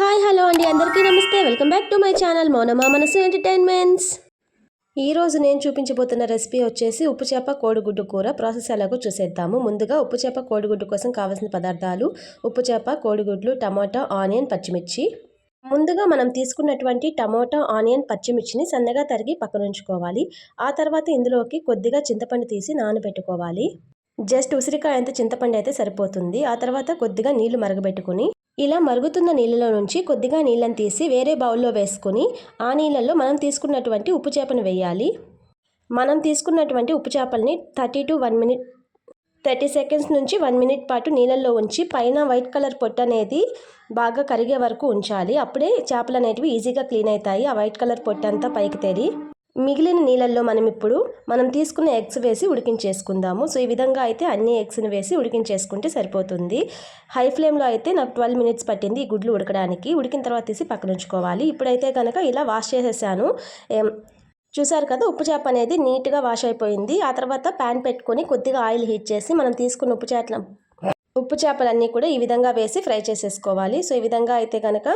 Hi hello అండి. అందరికీ నమస్తే. Welcome back to my channel Mounama Manasu entertainments ఈరోజు నేను చూపించబోతున్న రెసిపీ వచ్చేసి ఉప్పు చేప కోడిగుడ్డు కూర. ప్రాసెస్ ఎలాగో చూసేద్దాము. ముందుగా ఉప్పు చేప కోడిగుడ్డు కోసం కావాల్సిన పదార్థాలు ఉప్పు చేప కోడిగుడ్లు టమాటా ఆనియన్ పచ్చిమిర్చి. ముందుగా మనం తీసుకున్నటువంటి టమోటా ఆనియన్ పచ్చిమిర్చిని సన్నగా తరిగి పక్కనుంచుకోవాలి ఆ తర్వాత ఇందులోకి కొద్దిగా చింతపండు తీసి నానబెట్టుకోవాలి. జస్ట్ ఉసిరికాయ అంత చింతపండు అయితే సరిపోతుంది. ఆ తర్వాత కొద్దిగా నీళ్ళు మరగబెట్టుకుని ఇలా మరుగుతున్న నీళ్ళలో నుంచి కొద్దిగా నీళ్ళని తీసి వేరే బౌల్లో వేసుకొని ఆ నీళ్ళల్లో మనం తీసుకున్నటువంటి ఉప్పు చేపను వేయాలి. మనం తీసుకున్నటువంటి ఉప్పు చేపల్ని thirty to one minute thirty seconds నుంచి వన్ మినిట్ పాటు నీళ్ళల్లో ఉంచి పైన వైట్ కలర్ పొట్టు అనేది బాగా కరిగే వరకు ఉంచాలి. అప్పుడే చేపలు అనేటివి ఈజీగా క్లీన్ అవుతాయి. ఆ వైట్ కలర్ పొట్టు అంతా పైకి తేరి మిగిలిన నీళ్ళల్లో మనం ఇప్పుడు మనం తీసుకున్న ఎగ్స్ వేసి ఉడికించేసుకుందాము. సో ఈ విధంగా అయితే అన్ని ఎగ్స్ని వేసి ఉడికించేసుకుంటే సరిపోతుంది. హై ఫ్లేమ్లో అయితే నాకు ట్వెల్వ్ మినిట్స్ పట్టింది ఈ గుడ్లు ఉడకడానికి. ఉడికిన తర్వాత తీసి పక్కన ఉంచుకోవాలి. ఇప్పుడైతే కనుక ఇలా వాష్ చేసేసాను. చూసారు కదా ఉప్పు చేప అనేది నీట్గా వాష్ అయిపోయింది. ఆ తర్వాత ప్యాన్ పెట్టుకొని కొద్దిగా ఆయిల్ హీట్ చేసి మనం తీసుకున్న ఉప్పు చేప ఉప్పు చేపలన్నీ కూడా ఈ విధంగా వేసి ఫ్రై చేసేసుకోవాలి. సో ఈ విధంగా అయితే కనుక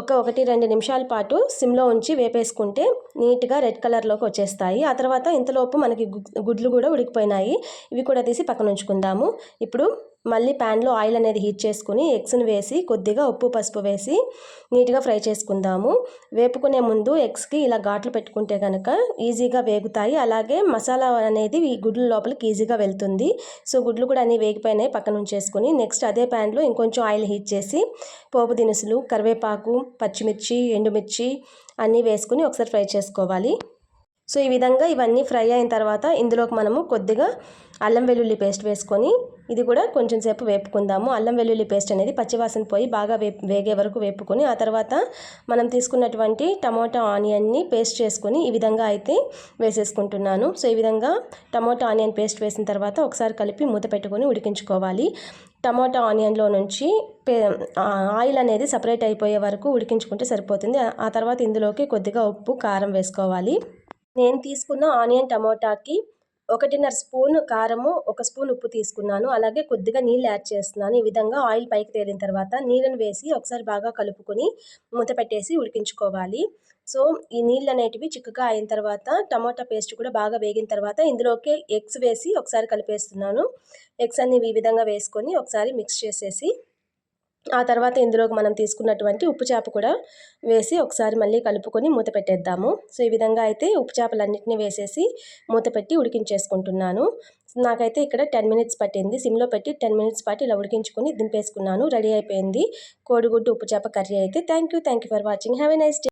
ఒక ఒకటి రెండు నిమిషాల పాటు సిమ్లో ఉంచి వేపేసుకుంటే నీట్గా రెడ్ కలర్లోకి వచ్చేస్తాయి. ఆ తర్వాత ఇంతలోపు మనకి గుడ్లు కూడా ఉడికిపోయినాయి. ఇవి కూడా తీసి పక్కన ఉంచుకుందాము. ఇప్పుడు మళ్ళీ ప్యాన్లో ఆయిల్ అనేది హీట్ చేసుకుని ఎగ్స్ని వేసి కొద్దిగా ఉప్పు పసుపు వేసి నీట్గా ఫ్రై చేసుకుందాము. వేపుకునే ముందు ఎగ్స్కి ఇలా ఘాట్లు పెట్టుకుంటే కనుక ఈజీగా వేగుతాయి. అలాగే మసాలా అనేది ఈ గుడ్ల లోపలికి ఈజీగా వెళ్తుంది. సో గుడ్లు కూడా అన్నీ వేగిపోయినాయి పక్కన ఉంచేసుకుని. నెక్స్ట్ అదే ప్యాన్లో ఇంకొంచెం ఆయిల్ హీట్ చేసి పోపు దినుసులు కరివేపాకు పచ్చిమిర్చి ఎండుమిర్చి అన్నీ వేసుకుని ఒకసారి ఫ్రై చేసుకోవాలి. సో ఈ విధంగా ఇవన్నీ ఫ్రై అయిన తర్వాత ఇందులోకి మనము కొద్దిగా అల్లం వెల్లుల్లి పేస్ట్ వేసుకొని ఇది కూడా కొంచెం సేపు వేపుకుందాము. అల్లం వెల్లుల్లి పేస్ట్ అనేది పచ్చివాసన పోయి బాగా వేపు వేగే వరకు వేపుకొని ఆ తర్వాత మనం తీసుకున్నటువంటి టమోటా ఆనియన్ని పేస్ట్ చేసుకొని ఈ విధంగా అయితే వేసేసుకుంటున్నాను. సో ఈ విధంగా టమోటా ఆనియన్ పేస్ట్ వేసిన తర్వాత ఒకసారి కలిపి మూత పెట్టుకొని ఉడికించుకోవాలి. టమోటా ఆనియన్లో నుంచి ఆయిల్ అనేది సపరేట్ అయిపోయే వరకు ఉడికించుకుంటే సరిపోతుంది. ఆ తర్వాత ఇందులోకి కొద్దిగా ఉప్పు కారం వేసుకోవాలి. నేను తీసుకున్న ఆనియన్ టమోటాకి ఒకటిన్నర స్పూన్ కారము ఒక స్పూన్ ఉప్పు తీసుకున్నాను. అలాగే కొద్దిగా నీళ్ళు యాడ్ చేస్తున్నాను. ఈ విధంగా ఆయిల్ పైకి తేలిన తర్వాత నీళ్ళని వేసి ఒకసారి బాగా కలుపుకొని మూత పెట్టేసి ఉడికించుకోవాలి. సో ఈ నీళ్ళు అనేటివి చిక్కగా అయిన తర్వాత టమాటా పేస్ట్ కూడా బాగా వేగిన తర్వాత ఇందులోకి ఎగ్స్ వేసి ఒకసారి కలిపేస్తున్నాను. ఎగ్స్ అన్ని ఈ విధంగా వేసుకొని ఒకసారి మిక్స్ చేసేసి ఆ తర్వాత ఇందులోకి మనం తీసుకున్నటువంటి ఉప్పు చేప కూడా వేసి ఒకసారి మళ్ళీ కలుపుకొని మూత పెట్టేద్దాము. సో ఈ విధంగా అయితే ఉప్పు చేపలన్నింటినీ వేసేసి మూత పెట్టి ఉడికించేసుకుంటున్నాను. నాకైతే ఇక్కడ టెన్ మినిట్స్ పట్టింది. సిమ్లో పెట్టి టెన్ మినిట్స్ పాటు ఇలా ఉడికించుకొని దింపేసుకున్నాను. రెడీ అయిపోయింది. కోడిగుడ్డు ఉప్పు చేప కర్రీ అయితే. Thank you. Thank you for watching. Have a nice day.